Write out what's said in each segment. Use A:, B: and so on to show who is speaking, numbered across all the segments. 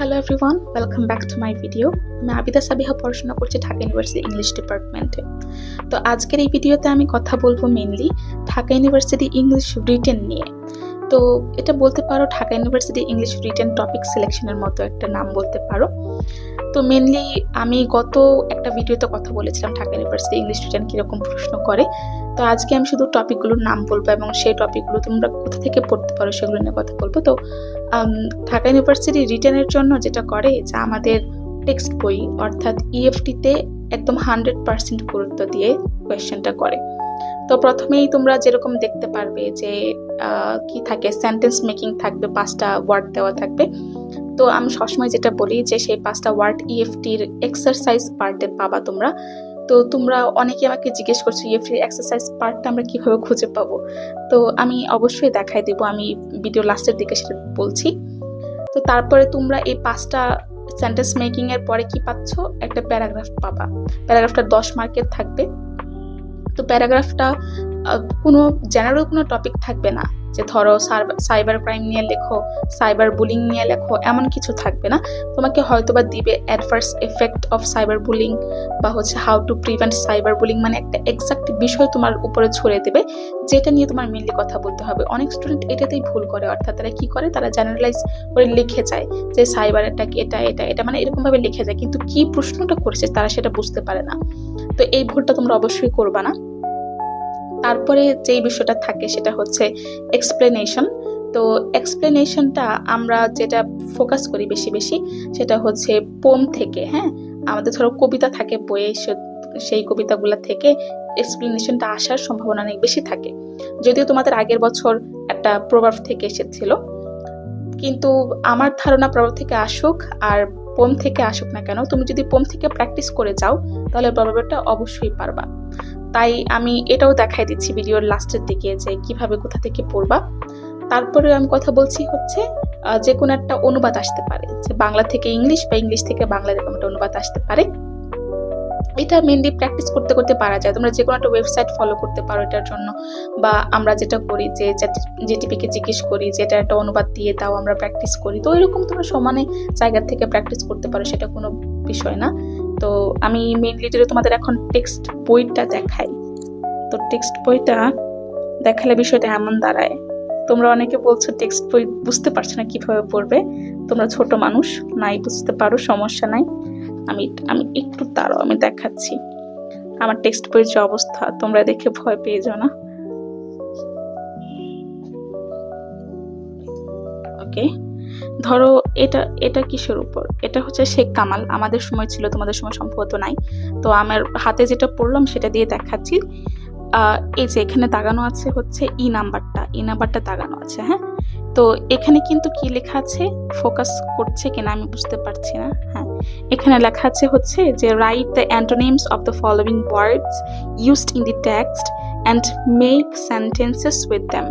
A: Hello everyone welcome back to my video আমি আবিদা সাবিহা পড়াশোনা করছি ঢাকা ইউনিভার্সিটি ইংলিশ ডিপার্টমেন্টে তো আজকের এই ভিডিওতে আমি কথা বলব mainly Dhaka university English written নিয়ে। তো এটা বলতে পারো Dhaka university English written topic সিলেকশনের মতো একটা নাম বলতে পারো। তো মেনলি আমি গত একটা ভিডিওতে কথা বলেছিলাম ঢাকা ইউনিভার্সিটি ইংলিশ রিটেন কীরকম প্রশ্ন করে। তো আজকে আমি শুধু টপিকগুলোর নাম বলব এবং সেই টপিকগুলো তোমরা কোথা থেকে পড়তে পারো সেগুলো নিয়ে কথা বলব। তো ঢাকা ইউনিভার্সিটি রিটার্নের জন্য যেটা করে যে আমাদের টেক্সট বই, অর্থাৎ ইএফটিতে একদম হান্ড্রেড পার্সেন্ট গুরুত্ব দিয়ে কোয়েশ্চেনটা করে। তো প্রথমেই তোমরা যেরকম দেখতে পারবে যে কি থাকে সেন্টেন্স মেকিং থাকবে, পাঁচটা ওয়ার্ড দেওয়া থাকবে। তো আমি সবসময় যেটা বলি যে, সেই পাঁচটা ওয়ার্ড ইএফটির এক্সারসাইজ পার্টে পাবা তোমরা। তো তোমরা অনেকে আমাকে জিজ্ঞেস করছ ইএফটির এক্সারসাইজ পার্টটা আমরা কীভাবে খুঁজে পাবো? তো আমি অবশ্যই দেখাই দেবো, আমি ভিডিও লাস্টের দিকে সেটা বলছি। তো তারপরে তোমরা এই পাঁচটা সেন্টেন্স মেকিং এর পরে কি পাচ্ছ? একটা প্যারাগ্রাফ পাবা। প্যারাগ্রাফটা দশ মার্কের থাকবে। তো প্যারাগ্রাফটা কোনো জেনারেল কোনো টপিক থাকবে না। যে ধরো সাইবার ক্রাইম নিয়ে লেখো, সাইবার বুলিং নিয়ে লেখো, এমন কিছু থাকবে না। তোমাকে হয়তো বা দিবে adverse effect of cyber bullying বা হচ্ছে how to prevent cyber bullying মানে একটা এক্সাক্ট বিষয় তোমার উপরে ছড়িয়ে দেবে, যেটা নিয়ে তোমার মেনলি কথা বলতে হবে। অনেক স্টুডেন্ট এটাতেই ভুল করে, অর্থাৎ তারা কি করে? তারা জেনারেলাইজ করে লিখে যায় যে সাইবার অ্যাটাক এটা এটা এটা মানে এরকমভাবে লিখে যায়, কিন্তু কি প্রশ্নটা করেছে তারা সেটা বুঝতে পারে না। তো এই ভুলটা তোমরা অবশ্যই করবা না। তারপরে যেই বিষয়টা থাকে সেটা হচ্ছে এক্সপ্লেনেশন তো এক্সপ্লেনেশনটা আমরা যেটা ফোকাস করি বেশি বেশি সেটা হচ্ছে পোম থেকে হ্যাঁ? আমাদের ধরো কবিতা থাকে বইয়ে সেই কবিতাগুলো থেকে এক্সপ্লেনেশনটা আসার সম্ভাবনা অনেক বেশি থাকে। যদিও তোমাদের আগের বছর একটা প্রভাব থেকে এসেছিল, কিন্তু আমার ধারণা প্রভাব থেকে আসুক আর পোম থেকে আসুক না কেন, তুমি যদি পোম থেকে প্র্যাকটিস করে যাও, তাহলে প্রভাবটা অবশ্যই পারবা। তাই আমি এটাও দেখাই দিচ্ছি ভিডিওর লাস্টের দিকে যে কীভাবে কোথা থেকে পড়বা। তারপরে আমি কথা বলছি হচ্ছে যে কোনো একটা অনুবাদ আসতে পারে, যে বাংলা থেকে ইংলিশ বা ইংলিশ থেকে বাংলা এরকম একটা অনুবাদ আসতে পারে। এটা মেনলি প্র্যাকটিস করতে করতে পারা যায়। তোমরা যে কোনো একটা ওয়েবসাইট ফলো করতে পারো এটার জন্য। বা আমরা যেটা করি যে জেটিপিকে জিজ্ঞেস করি যে এটা একটা অনুবাদ দিয়ে দাও, আমরা প্র্যাকটিস করি। তো এরকম তোমরা সমানে জায়গা থেকে প্র্যাকটিস করতে পারো, সেটা কোনো বিষয় না। তো আমি মেনলি যদি তোমাদের এখন টেক্সট বইটা দেখাই, তো টেক্সট বইটা দেখালে বিষয়টা এমন দাঁড়ায়, তোমরা অনেকে বলছো টেক্সট বই বুঝতে পারছ না কীভাবে পড়বে, তোমরা ছোট মানুষ, নাই বুঝতে পারো, সমস্যা নাই, আমি আমি একটু দাঁড়াও আমি দেখাচ্ছি, আমার টেক্সট বইয়ের যে অবস্থা, তোমরা দেখে ভয় পেয়ে যাও না। ওকে ধরো এটা এটা কিসের উপর? এটা হচ্ছে শেখ কামাল। আমাদের সময় ছিল, তোমাদের সময় সম্ভবত নাই। তো আমার হাতে যেটা পড়লাম, সেটা দিয়ে দেখাচ্ছি। এই যে এখানে দাগানো আছে হচ্ছে ই নাম্বারটা। ই নাম্বারটা দাগানো আছে হ্যাঁ? তো এখানে কিন্তু কি লেখা আছে? ফোকাস করছে কিনা আমি বুঝতে পারছি না হ্যাঁ? এখানে লেখা আছে হচ্ছে যে write the antonyms of the following words used in the text and make sentences with them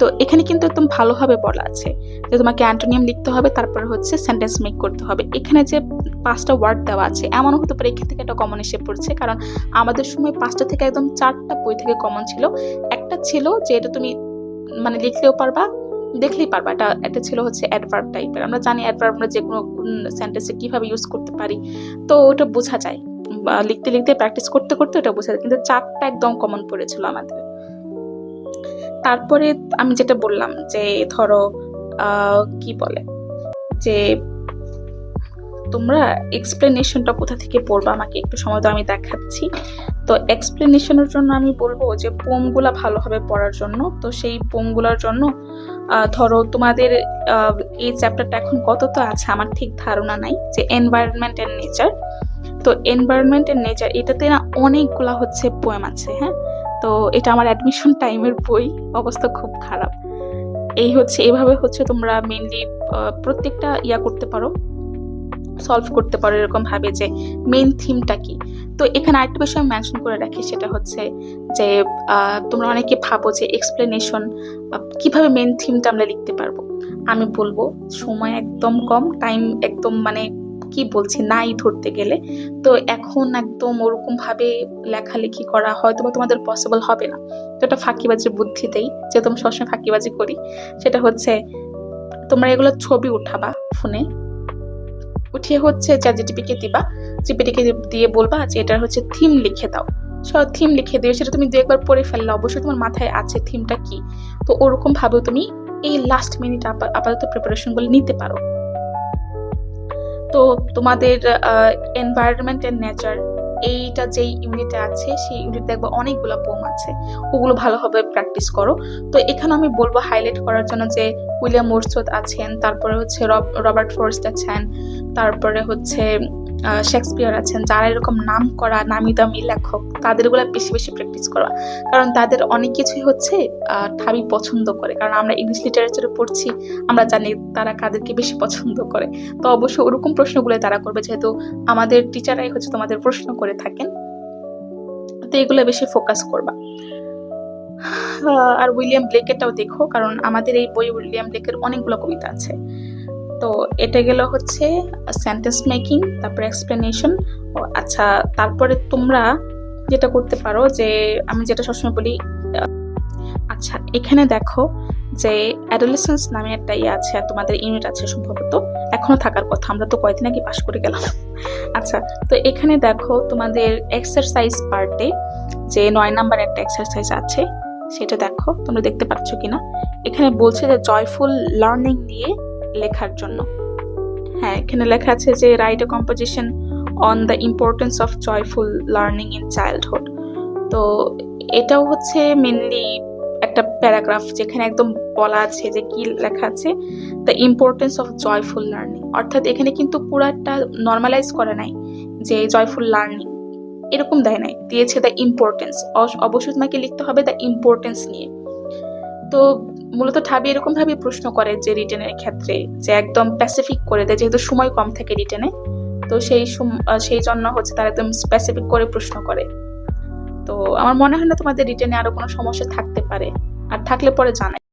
A: তো এখানে কিন্তু একদম ভালোভাবে বলা আছে যে তোমাকে অ্যান্টোনিয়াম লিখতে হবে, তারপরে হচ্ছে সেন্টেন্স মেক করতে হবে। এখানে যে পাঁচটা ওয়ার্ড দেওয়া আছে, এমনও হতে পারে এখান থেকে একটা কমন এসে পড়ছে, কারণ আমাদের সময় পাঁচটা থেকে একদম চারটা বই থেকে কমন ছিল। একটা ছিল যে এটা তুমি মানে লিখলেও পারবা, দেখলেই পারবা। এটা একটা ছিল হচ্ছে অ্যাডভার্ব টাইপের আমরা জানি অ্যাডভার্ব আমরা যে কোনো সেন্টেন্সে কীভাবে ইউজ করতে পারি। তো ওটা বোঝা যায়। লিখতে লিখতে প্র্যাকটিস করতে করতে ওটা বোঝা যায়। কিন্তু চারটা একদম কমন পড়েছিল আমাদের। তারপরে আমি যেটা বললাম যে, ধরো কি বলে? যে, তোমরা এক্সপ্লেনেশনটা কোথা থেকে পড়বা? আমাকে একটু সময় তো আমি দেখাচ্ছি। তো এক্সপ্লেনেশনের জন্য আমি বলব যে পোমগুলা ভালোভাবে পড়ার জন্য। তো সেই পোমগুলোর জন্য ধরো, তোমাদের এই চ্যাপ্টারটা এখন কত তো আছে? আমার ঠিক ধারণা নাই যে এনভায়রনমেন্ট এন্ড নেচার তো এনভায়রনমেন্ট এন্ড নেচার এটাতে না অনেকগুলা হচ্ছে পোয়েম আছে হ্যাঁ? তো এটা আমার অ্যাডমিশন টাইমের বই। অবস্থা খুব খারাপ। এই হচ্ছে, এভাবে হচ্ছে তোমরা মেনলি প্রত্যেকটা ইয়া করতে পারো। সলভ করতে পারো এরকম ভাবে যে মেইন থিমটা কি। তো এখানে আরেকটা বিষয় আমি মেনশন করে রাখি, সেটা হচ্ছে যে তোমরা অনেকে ভাবো যে এক্সপ্লেনেশন কীভাবে মেন থিমটা আমরা লিখতে পারব। আমি বলব, সময় একদম কম টাইম একদম মানে কি বলছি নাই ধরতে গেলে। তো এখন একদম ওরকম ভাবে লেখালেখি করা হয়তো বা তোমাদের পসিবল হবে না। তো এটা ফাঁকিবাজির বুদ্ধিতেই, যে তুমি সবসময় ফাঁকিবাজি করি। সেটা হচ্ছে, তোমরা এগুলো ছবি উঠাবা ফোনে। উঠিয়ে হচ্ছে চ্যাট জিটিপিকে দিবা। জিপিটিকে দিয়ে বলবা যে এটার হচ্ছে থিম লিখে দাও। সব থিম লিখে দিও সেটা তুমি দু একবার পড়ে ফেললে। অবশ্যই তোমার মাথায় আছে থিমটা কি। তো ওরকম ভাবেও তুমি এই লাস্ট মিনিট আপাতত প্রিপারেশনগুলো নিতে পারো। তো তোমাদের এনভায়রনমেন্ট এন্ড নেচার এইটা যেই ইউনিটে আছে, সেই ইউনিট দেখব অনেকগুলো পোম আছে। ওগুলো ভালোভাবে প্র্যাকটিস করো। তো এখানে আমি বলব হাইলাইট করার জন্য যে উইলিয়াম মোরসোদ আছেন, তারপরে হচ্ছে রবার্ট ফোর্স আছেন, তারপরে হচ্ছে শেক্সপিয়ার আছেন, যারা এরকম নাম করা নামি দামি লেখক, তাদেরগুলা বেশি বেশি প্র্যাকটিস করা। কারণ তাদের অনেক কিছুই হচ্ছে ঠাবি পছন্দ করে। কারণ আমরা ইংলিশ লিটারেচারে পড়ছি, আমরা জানি তারা কাদেরকে বেশি পছন্দ করে। তো অবশ্যই ওরকম প্রশ্নগুলো তারা করবে, যেহেতু আমাদের টিচাররাই হচ্ছে তোমাদের প্রশ্ন করে থাকেন। তো এগুলো বেশি ফোকাস করবা। আর উইলিয়াম ব্লেকেরটাও দেখো, কারণ আমাদের এই বই উইলিয়াম ব্লেকের অনেকগুলো কবিতা আছে। তো এটা গেল হচ্ছে সেন্টেন্স মেকিং তারপরে এক্সপ্লেনেশন আচ্ছা তারপরে তোমরা যেটা করতে পারো যে, আমি যেটা সবসময় বলি আচ্ছা এখানে দেখো যে অ্যাডোলেসেন্স নামে একটা ইয়ে আছে আর তোমাদের ইউনিট আছে সম্ভবত, এখনও থাকার কথা, আমরা তো কয়দিন আগে পাশ করে গেলাম। আচ্ছা তো এখানে দেখো তোমাদের এক্সারসাইজ পার্টে যে নয় নাম্বার একটা এক্সারসাইজ আছে, সেটা দেখো, তোমরা দেখতে পাচ্ছ কিনা? এখানে বলছে যে জয়ফুল লার্নিং নিয়ে লেখার জন্য। হ্যাঁ এখানে লেখা আছে যে write a composition on the importance of joyful learning in childhood তো এটাও হচ্ছে মেনলি একটা প্যারাগ্রাফ যেখানে একদম বলা আছে যে, কি লেখা আছে? The importance of joyful learning অর্থাৎ এখানে কিন্তু পুরাটা নর্মালাইজ করে নাই যে জয়ফুল লার্নিং এরকম দেয় নাই। দিয়েছে দ্য ইম্পর্টেন্স অবশ্যই তোমাকে লিখতে হবে দ্য ইম্পর্টেন্স নিয়ে। তো মূলত ঠাবি এরকম ভাবে প্রশ্ন করে যে রিটেনের ক্ষেত্রে, যে একদম প্যাসিফিক করে দেয়, যেহেতু সময় কম থাকে রিটেনে তো সেই সেই জন্য হচ্ছে তারা একদম স্পেসিফিক করে প্রশ্ন করে। তো আমার মনে হয় না তোমাদের রিটেনে আরও কোনো সমস্যা থাকতে পারে। আর থাকলে পরে জানাই।